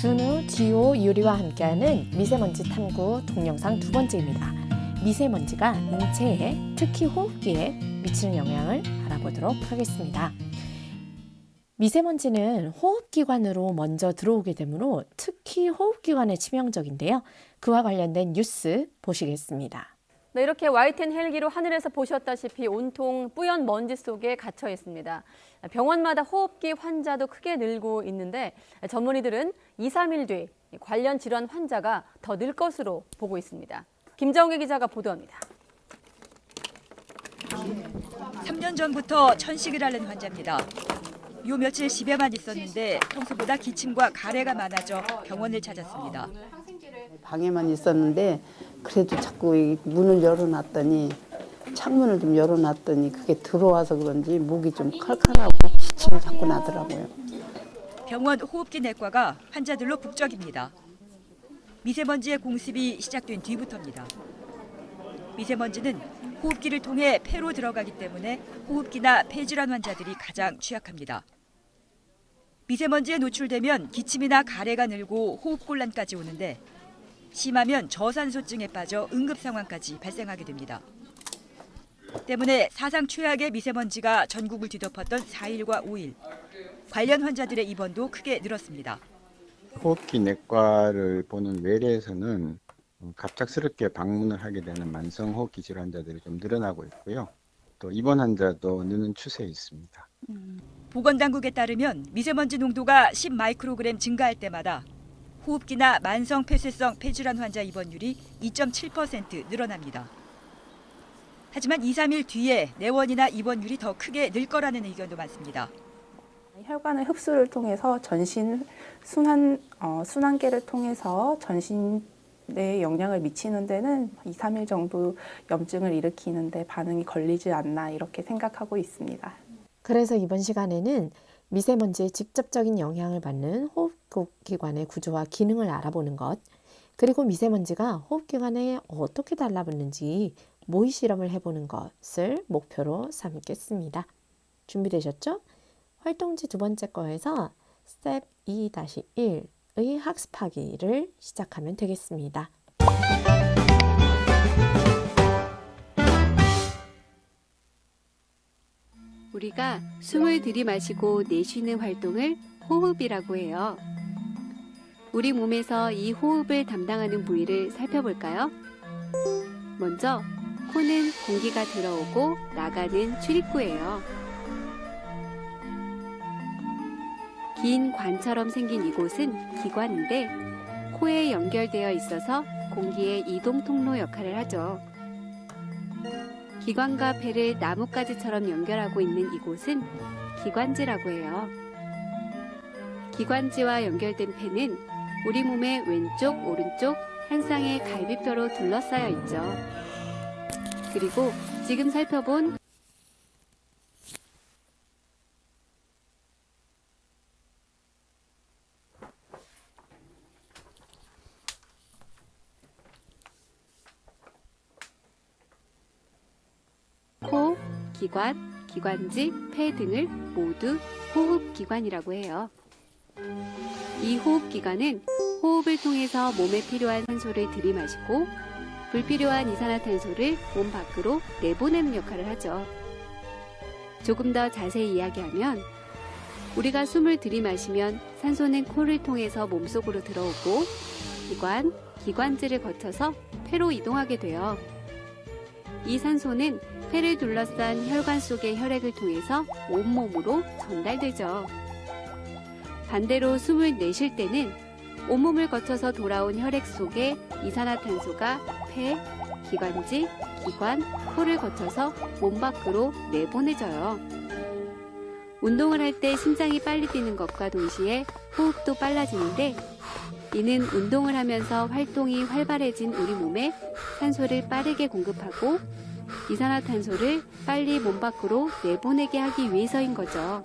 준우, 지호, 유리와 함께하는 미세먼지 탐구 동영상 두 번째입니다. 미세먼지가 인체에 특히 호흡기에 미치는 영향을 알아보도록 하겠습니다. 미세먼지는 호흡기관으로 먼저 들어오게 되므로 특히 호흡기관에 치명적인데요. 그와 관련된 뉴스 보시겠습니다. 네, 이렇게 YTN 헬기로 하늘에서 보셨다시피 온통 뿌연 먼지 속에 갇혀 있습니다. 병원마다 호흡기 환자도 크게 늘고 있는데 전문의들은 2, 3일 뒤 관련 질환 환자가 더 늘 것으로 보고 있습니다. 김정혜 기자가 보도합니다. 3년 전부터 천식을 앓는 환자입니다. 요 며칠 집에만 있었는데 평소보다 기침과 가래가 많아져 병원을 찾았습니다. 방에만 있었는데 그래도 자꾸 이 문을 열어놨더니 창문을 좀 열어놨더니 그게 들어와서 그런지 목이 좀 칼칼하고 기침이 자꾸 나더라고요. 병원 호흡기 내과가 환자들로 북적입니다. 미세먼지의 공습이 시작된 뒤부터입니다. 미세먼지는 호흡기를 통해 폐로 들어가기 때문에 호흡기나 폐질환 환자들이 가장 취약합니다. 미세먼지에 노출되면 기침이나 가래가 늘고 호흡곤란까지 오는데 심하면 저산소증에 빠져 응급 상황까지 발생하게 됩니다. 때문에 사상 최악의 미세먼지가 전국을 뒤덮었던 4일과 5일 관련 환자들의 입원도 크게 늘었습니다. 호흡기 내과를 보는 외래에서는 갑작스럽게 방문을 하게 되는 만성 호흡기 질환자들이 좀 늘어나고 있고요. 또 입원 환자도 느는 추세에 있습니다. 보건당국에 따르면 미세먼지 농도가 10 마이크로그램 증가할 때마다 호흡기나 만성 폐쇄성 폐질환 환자 입원율이 2.7% 늘어납니다. 하지만 2, 3일 뒤에 내원이나 입원율이 더 크게 늘 거라는 의견도 많습니다. 혈관의 흡수를 통해서 전신 순환 어, 순환계를 통해서 전신에 영향을 미치는 데는 2, 3일 정도 염증을 일으키는데 반응이 걸리지 않나 이렇게 생각하고 있습니다. 그래서 이번 시간에는 미세먼지의 직접적인 영향을 받는 호흡기관의 구조와 기능을 알아보는 것, 그리고 미세먼지가 호흡기관에 어떻게 달라붙는지 모의 실험을 해보는 것을 목표로 삼겠습니다. 준비되셨죠? 활동지 두 번째 거에서 스텝 2-1의 학습하기를 시작하면 되겠습니다. 우리가 숨을 들이마시고 내쉬는 활동을 호흡이라고 해요. 우리 몸에서 이 호흡을 담당하는 부위를 살펴볼까요? 먼저 코는 공기가 들어오고 나가는 출입구예요. 긴 관처럼 생긴 이곳은 기관인데 코에 연결되어 있어서 공기의 이동 통로 역할을 하죠. 기관과 폐를 나뭇가지처럼 연결하고 있는 이곳은 기관지라고 해요. 기관지와 연결된 폐는 우리 몸의 왼쪽, 오른쪽 한 쌍의 갈비뼈로 둘러싸여 있죠. 그리고 지금 살펴본 코, 기관, 기관지, 폐 등을 모두 호흡기관이라고 해요. 이 호흡기관은 호흡을 통해서 몸에 필요한 산소를 들이마시고 불필요한 이산화탄소를 몸 밖으로 내보내는 역할을 하죠. 조금 더 자세히 이야기하면 우리가 숨을 들이마시면 산소는 코를 통해서 몸속으로 들어오고 기관, 기관지를 거쳐서 폐로 이동하게 돼요. 이 산소는 폐를 둘러싼 혈관 속의 혈액을 통해서 온몸으로 전달되죠. 반대로 숨을 내쉴 때는 온몸을 거쳐서 돌아온 혈액 속에 이산화탄소가 폐, 기관지, 기관, 코를 거쳐서 몸 밖으로 내보내져요. 운동을 할 때 심장이 빨리 뛰는 것과 동시에 호흡도 빨라지는데 이는 운동을 하면서 활동이 활발해진 우리 몸에 산소를 빠르게 공급하고 이산화탄소를 빨리 몸 밖으로 내보내게 하기 위해서인 거죠.